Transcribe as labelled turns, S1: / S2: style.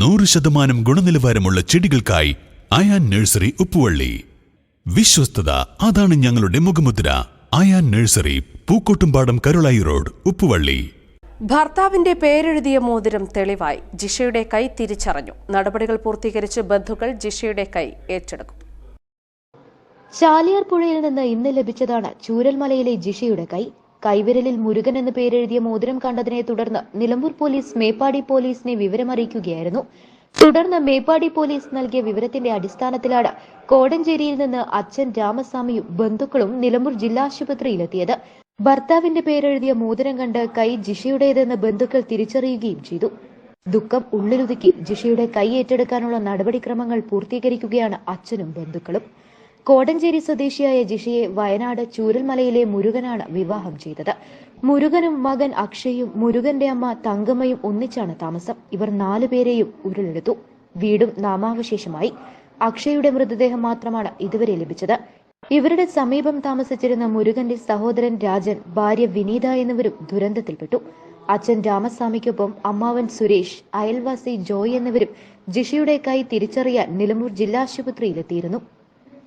S1: നൂറ് ശതമാനം ഗുണനിലവാരമുള്ള ചെടികൾക്കായി അയാൻ നഴ്സറി ഉപ്പുവള്ളി. വിശ്വസ്തത അതാണ് ഞങ്ങളുടെ മുഖമുദ്ര. Ayan nursery Pookkottumpadam Karulai road Uppuvalli.
S2: ഭർത്താവിന്റെ പേരെഴുതിയ മോതിരം തെളിവായി. ജിഷയുടെ കൈ തിരിച്ചറിഞ്ഞു. നടപടികൾ പൂർത്തീകരിച്ച് ബന്ധുക്കൾ ജിഷയുടെ കൈ ഏറ്റെടുക്കും.
S3: ചാലിയാർ പുഴയിൽ നിന്ന് ഇന്ന് ലഭിച്ചതാണ് ചൂരൽമലയിലെ ജിഷയുടെ കൈ. കൈവിരലിൽ മുരുകൻ എന്ന് പേരെഴുതിയ മോതിരം കണ്ടതിനെ തുടർന്ന് നിലമ്പൂർ പോലീസ് മേപ്പാടി പോലീസിനെ വിവരമറിയിക്കുകയായിരുന്നു. തുടർന്ന് മേപ്പാടി പോലീസ് നൽകിയ വിവരത്തിന്റെ അടിസ്ഥാനത്തിലാണ് കോടഞ്ചേരിയിൽ നിന്ന് അച്ഛൻ രാമസ്വാമിയും ബന്ധുക്കളും നിലമ്പൂർ ജില്ലാ ആശുപത്രിയിലെത്തിയത്. ഭർത്താവിന്റെ പേരെഴുതിയ മോതിരം കണ്ട് കൈ ജിഷയുടേതെന്ന് ബന്ധുക്കൾ തിരിച്ചറിയുകയും ചെയ്തു. ദുഃഖം ഉള്ളിലൊതുക്കി ജിഷയുടെ കൈ ഏറ്റെടുക്കാനുള്ള നടപടിക്രമങ്ങൾ പൂർത്തീകരിക്കുകയാണ് അച്ഛനും ബന്ധുക്കളും. കോടഞ്ചേരി സ്വദേശിയായ ജിഷയെ വയനാട് ചൂരൽമലയിലെ മുരുകനാണ് വിവാഹം ചെയ്തത്. മുരുകനും മകൻ അക്ഷയും മുരുകന്റെ അമ്മ തങ്കമ്മയും ഒന്നിച്ചാണ് താമസം. ഇവർ നാലുപേരെയും ഉരുളെടുത്തു വീടും നാമാവശേഷമായി. അക്ഷയുടെ മൃതദേഹം മാത്രമാണ് ഇതുവരെ ലഭിച്ചത്. ഇവരുടെ സമീപം താമസിച്ചിരുന്ന മുരുകന്റെ സഹോദരൻ രാജൻ ഭാര്യ വിനീത എന്നിവരും ദുരന്തത്തിൽപ്പെട്ടു. അച്ഛൻ രാമസ്വാമിക്കൊപ്പം അമ്മാവൻ സുരേഷ് അയൽവാസി ജോയ് എന്നിവരും ജിഷയുടെ കൈ തിരിച്ചറിയാൻ നിലമ്പൂർ ജില്ലാ ആശുപത്രിയിലെത്തിയിരുന്നു